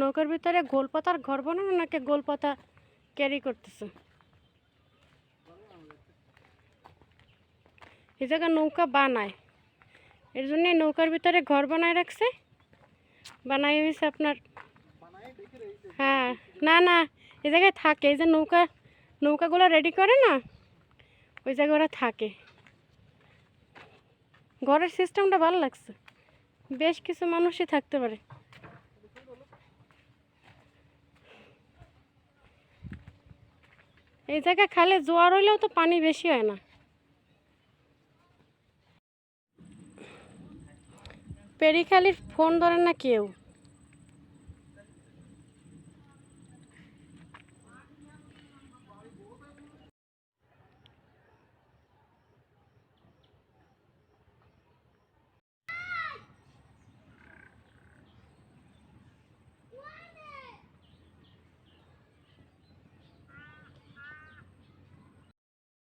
নৌকার ভিতরে গোলপাতার ঘর বানানো নাকি গোলপাতা ক্যারি করতেছে? এই জায়গায় নৌকা বানায়। এর জন্য নৌকার ভিতরে ঘর বানায় রাখছে। বানাই হয়েছে আপনার হ্যাঁ না না, এই জায়গায় থাকে। এই যে নৌকা, নৌকাগুলো রেডি করে না, ওই জায়গায় ওরা থাকে। ঘরের সিস্টেমটা ভালো লাগছে। বেশ কিছু মানুষই থাকতে পারে। এই জায়গায় খালে জোয়ার হইলেও তো পানি বেশি হয় না। পেরিখালির ফোন ধরে না কেউ?